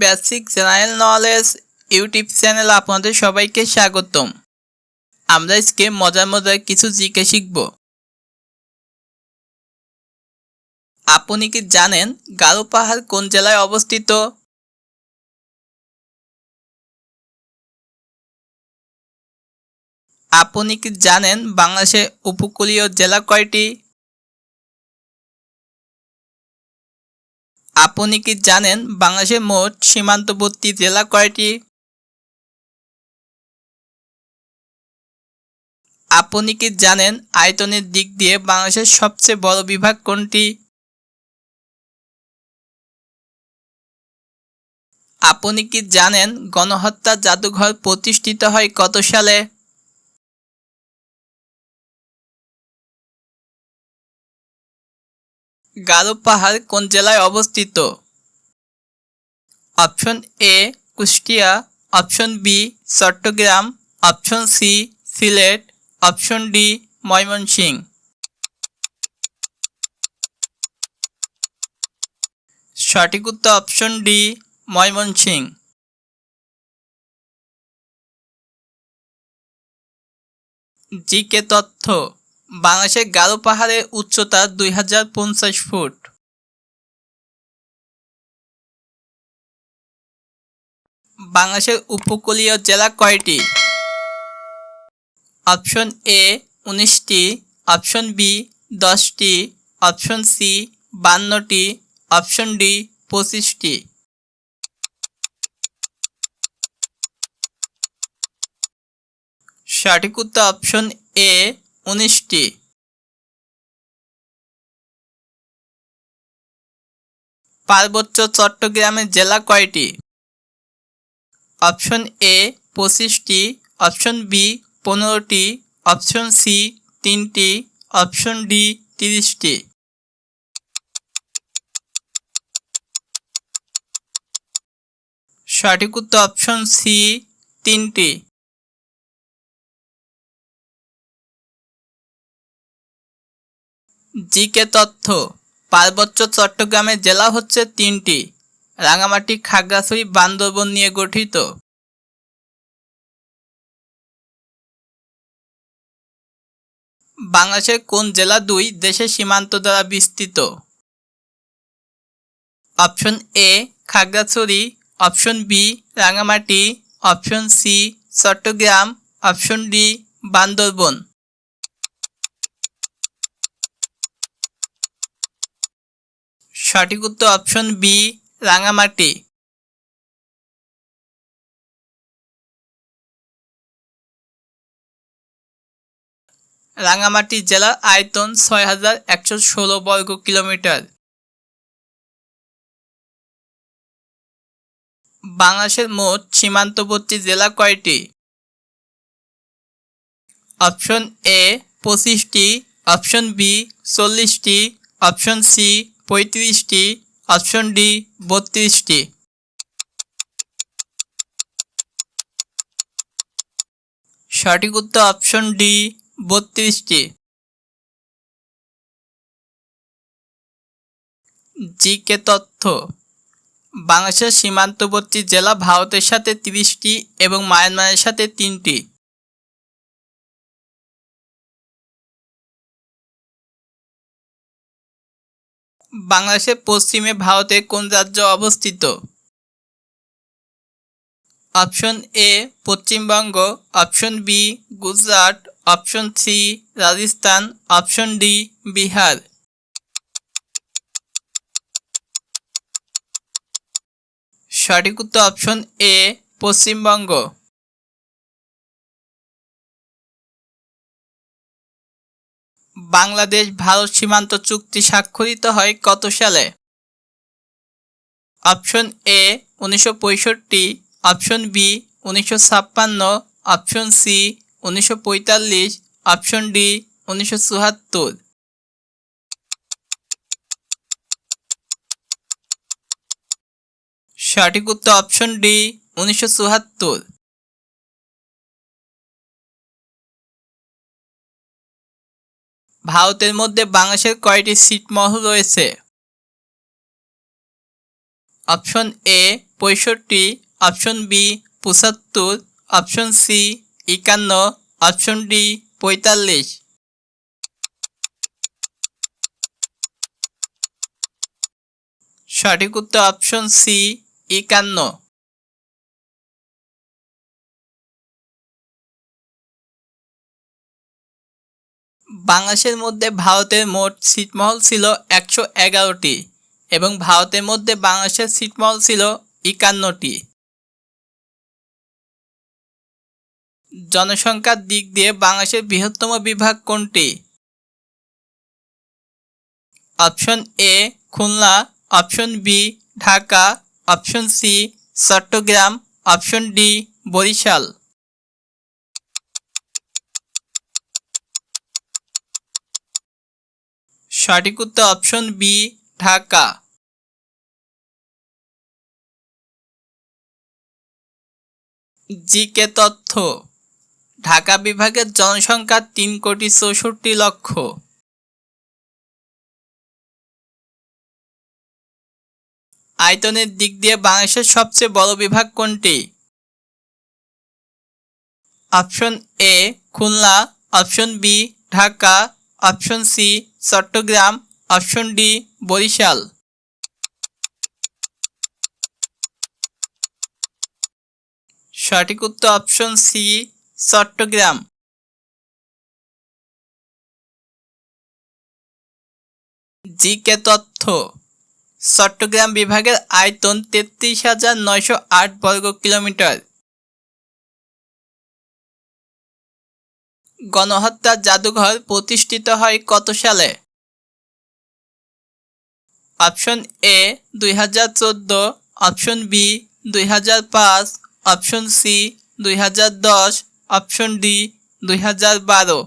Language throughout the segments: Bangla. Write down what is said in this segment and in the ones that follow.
Basic general knowledge YouTube channel আপনাদের সবাইকে স্বাগতম। আমরা আজকে মজার মজার কিছু জিকে শিখব। আপনি কি জানেন গারো পাহাড় কোন জেলায় অবস্থিত? আপনি কি জানেন বাংলাদেশের উপকূলীয় জেলা কয়টি? আপনি কি জানেন বাংলাদেশের মোট সীমান্তবর্তী জেলা কয়টি? আপনি কি জানেন আয়তনের দিক দিয়ে বাংলাদেশের সবচেয়ে বড় বিভাগ কোনটি? আপনি কি জানেন গণহত্যা জাদুঘর প্রতিষ্ঠিত হয় কত সালে? গারো পাহাড় কোন জেলায় অবস্থিত? Option A, Kushtia. Option B, Chittagong. Option C, Sylhet. Option D Mymensingh সঠিক উত্তর অপশন ডি, ময়মনসিংহ। জিকে তথ্য। বাংলাদেশের গারো পাহাড়ের উচ্চতা দুই হাজার পঞ্চাশ ফুট। বাংলাদেশের উপকূলীয় জেলা কয়টি? অপশন এ উনিশটি, অপশন বি দশটি, অপশন সি বান্নটি, অপশন ডি পঁচিশটি। সঠিক উত্তর অপশন এ উনিশটি। পার্বত্য চট্টগ্রামের জেলা কয়টি? অপশন এ পঁচিশটি, অপশন বি পনেরোটি, অপশন সি তিনটি, অপশন ডি তিরিশটি। সঠিক উত্তর অপশন সি তিনটি। জিকে তথ্য, পার্বত্য চট্টগ্রামের জেলা হচ্ছে তিনটি, রাঙামাটি, খাগড়াছড়ি, বান্দরবন নিয়ে গঠিত। বাংলাদেশের কোন জেলা দুই দেশের সীমান্ত দ্বারা বিস্তৃত? Option A, Khagrachari, option B, Rangamati, option C, Chittagong, option D, Bandarban. সঠিক উত্তর অপশন বি, রাঙামাটি। রাঙামাটি জেলার আয়তন ছয় হাজার একশো ষোলো বর্গ কিলোমিটার। বাংলাদেশের মোট সীমান্তবর্তী জেলা কয়টি? অপশন এ, পঁচিশটি। অপশন বি, চল্লিশটি। অপশন সি পঁয়ত্রিশটি অপশন ডি বত্রিশটি। সঠিক উত্তর অপশন ডি বত্রিশটি। জিকে তথ্য। বাংলাদেশের সীমান্তবর্তী জেলা ভারতের সাথে তিরিশটি এবং মায়ানমারের সাথে তিনটি। বাংলাদেশের পশ্চিমে ভারতে কোন রাজ্য অবস্থিত? Option A, Paschimbanga, option B, Gujarat, option C, Rajasthan, option D, Bihar. সঠিক উত্তর অপশন এ, পশ্চিমবঙ্গ। বাংলাদেশ ভারত সীমান্ত চুক্তি স্বাক্ষরিত হয় কত সালে? অপশন এ, উনিশশো পঁয়ষট্টি, অপশন বি, উনিশশো ছাপ্পান্ন, অপশন সি, উনিশশো পঁয়তাল্লিশ, অপশন ডি, উনিশশো চুয়াত্তর। সঠিক উত্তর অপশন ডি, উনিশশো চুয়াত্তর। ভারতের মধ্যে বাংলাদেশের কয়টি ছিটমহল রয়েছে। অপশন এ পঁয়ষট্টি অপশন বি পঁচাত্তর অপশন সি একান্ন অপশন ডি পঁয়তাল্লিশ। সঠিক উত্তর অপশন সি একান্ন। বাংলাদেশের মধ্যে ভারতের মোট ছিটমহল ছিল একশো এগারোটি এবং ভারতের মধ্যে বাংলাদেশের ছিটমহল ছিল একান্নটি। জনসংখ্যার দিক দিয়ে বাংলাদেশের বৃহত্তম বিভাগ কোনটি? Option A, Khulna, option B, Dhaka, option C, Chittagong, option D, Barisal. সঠিক উত্তর অপশন বি, ঢাকা। জিকে তথ্য, ঢাকা বিভাগের জনসংখ্যা তিন কোটি চৌষট্টি লক্ষ। আয়তনের দিক দিয়ে বাংলাদেশের সবচেয়ে বড় বিভাগ কোনটি? Option A, Khulna, option B, Dhaka option C, Chittagong. Option D, Barisal. সঠিক উত্তর অপশন সি, চট্টগ্রাম। জিকে তথ্য। চট্টগ্রাম বিভাগের আয়তন তেত্রিশ হাজার নয়শো আট বর্গ কিলোমিটার। গণহত্যা জাদুঘর প্রতিষ্ঠিত হয় কত সালে? অপশন এ দুই হাজার চোদ্দ। অপশন বি দুই হাজার পাঁচ। অপশন সি দুই হাজার দশ। অপশন ডি দুই হাজার বারো।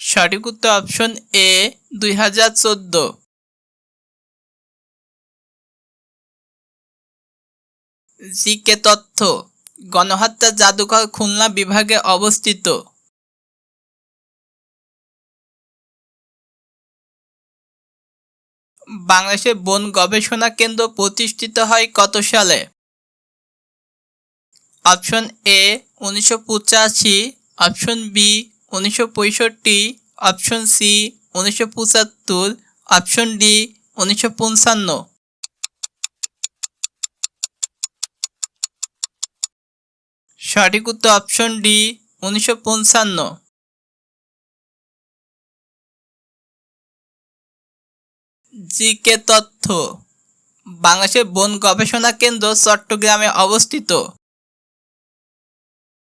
সঠিক উত্তর অপশন এ দুই হাজার চোদ্দ। জিকে তথ্য, গণহত্যা জাদুঘর খুলনা বিভাগে অবস্থিত। বাংলাদেশের বন গবেষণা কেন্দ্র প্রতিষ্ঠিত হয় কত সালে? অপশন এ উনিশশো পঁচাশি, অপশন বি উনিশশো পঁয়ষট্টি, অপশন সি উনিশশো পঁচাত্তর, অপশন ডি উনিশশো পঞ্চান্ন। সঠিক উত্তর অপশন ডি উনিশশো পঞ্চান্ন। জিকে তথ্য বাংলাদেশের বন গবেষণা কেন্দ্র চট্টগ্রামে অবস্থিত।